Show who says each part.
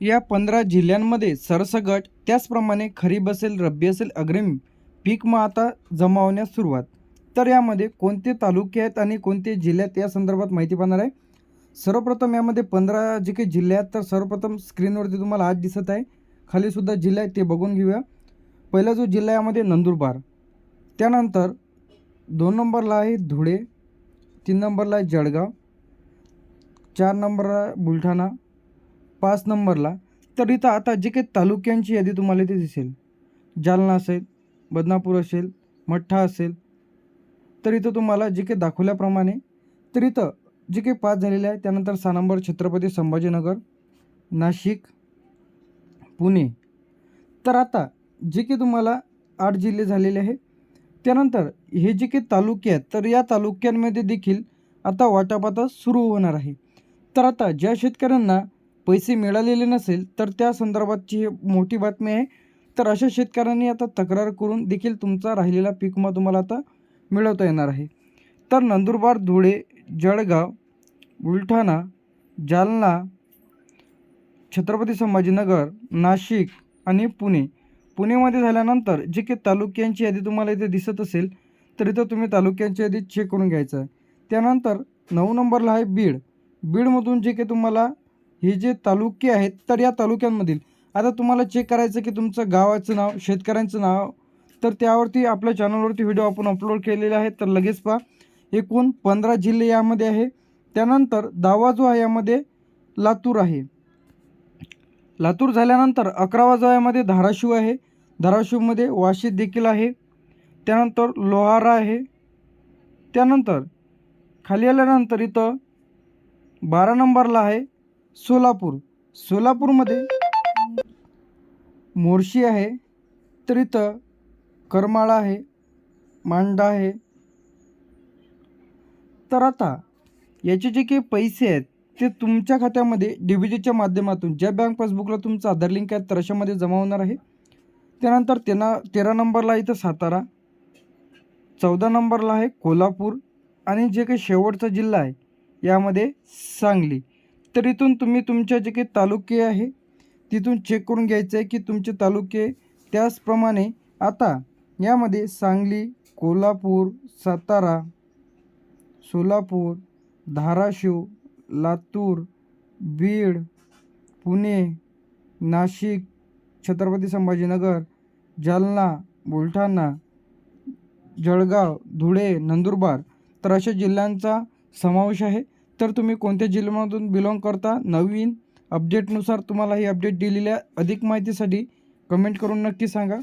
Speaker 1: या पंधरा जिल्ह्यांमध्ये सरसगट त्याचप्रमाणे खरीप असेल रब्बी असेल अग्रिम पीक मग आता जमावण्यास सुरुवात. तर यामध्ये कोणते तालुके आहेत आणि कोणते जिल्ह्यात या संदर्भात माहिती पाहणार आहे. सर्वप्रथम यामध्ये पंधरा जे काही जिल्हे आहेत तर सर्वप्रथम स्क्रीनवरती तुम्हाला आज दिसत आहे. खालीसुद्धा जिल्हे आहेत ते बघून घेऊया. पहिला जो जिल्हा यामध्ये नंदुरबार. त्यानंतर दोन नंबरला आहे धुळे तीन नंबरला आहे जळगाव चार नंबरला बुलढाणा पाच नंबरला. तर इथं आता जे काही तालुक्यांची यादी तुम्हाला इथे दिसेल. जालना असेल बदनापूर असेल मठ्ठा असेल. तर इथं तुम्हाला जे काही दाखवल्याप्रमाणे तर इथं जे काही पास झालेले आहे त्यानंतर सहा नंबर छत्रपती संभाजीनगर नाशिक पुणे. तर आता जे काही तुम्हाला आठ जिल्हे झालेले आहे त्यानंतर हे जे काही तालुके आहेत तर या तालुक्यांमध्ये देखील आता वाटापाता सुरू होणार आहे. तर आता ज्या शेतकऱ्यांना पैसे मिळालेले नसेल तर त्या संदर्भातची मोठी बातमी आहे. तर अशा शेतकऱ्यांनी आता तक्रार करून देखील तुमचा राहिलेला पीकमा तुम्हाला आता मिळवता येणार आहे. तर नंदुरबार धुळे जळगाव बुलढाणा जालना छत्रपती संभाजीनगर नाशिक आणि पुणे. पुणेमध्ये झाल्यानंतर जे काही तालुक्यांची यादी तुम्हाला इथे दिसत असेल तर इथं तुम्ही तालुक्यांची यादी चेक करून घ्यायचं आहे. त्यानंतर नऊ नंबरला आहे बीड. बीडमधून जे काही तुम्हाला हे जे तालुके आहेत तर या तालुक्यांमधील. आता तुम्हाला चेक करायचं की तुमचं गावाचं नाव शेतकऱ्यांचं नाव तर त्यावरती आपल्या चॅनलवरती व्हिडिओ आपण अपलोड केलेले आहे तर लगेच पहा. एकूण पंधरा जिल्हे यामध्ये आहे. त्यानंतर दावा जो आहे यामध्ये लातूर आहे. लातूर झाल्यानंतर अकरावा जो यामध्ये धाराशिव आहे. धाराशिवमध्ये वाशी देखील आहे. त्यानंतर लोहारा आहे. त्यानंतर खाली आल्यानंतर इथं बारा नंबरला आहे. सोलापूर. सोलापूरमध्ये मोर्शी आहे तर इथं करमाळा आहे मांडा आहे. तर आता याचे जे काही पैसे आहेत ते तुमच्या खात्यामध्ये डी बी जीच्या माध्यमातून ज्या बँक पासबुकला तुमचं आधार लिंक आहे तर अशामध्ये जमा होणार आहे. त्यानंतर तेना तेरा नंबरला इथं सातारा चौदा नंबरला आहे कोल्हापूर आणि जे काही शेवटचा जिल्हा आहे यामध्ये सांगली. तर इथून तुम्ही तुमच्या जे काही तालुके आहे तिथून चेक करून घ्यायचं आहे की तुमचे तालुके त्याचप्रमाणे आता यामध्ये सांगली कोल्हापूर सातारा सोलापूर धाराशिव लातूर बीड पुणे नाशिक छत्रपती संभाजीनगर जालना बुलढाणा जळगाव धुळे नंदुरबार तर अशा जिल्ह्यांचा समावेश आहे. तर तुम्ही कोणत्या जिल्ह्यामधून बिलॉंग करता? नवीन अपडेटनुसार तुम्हाला ही अपडेट दिलेल्या अधिक माहितीसाठी कमेंट करून नक्की सांगा.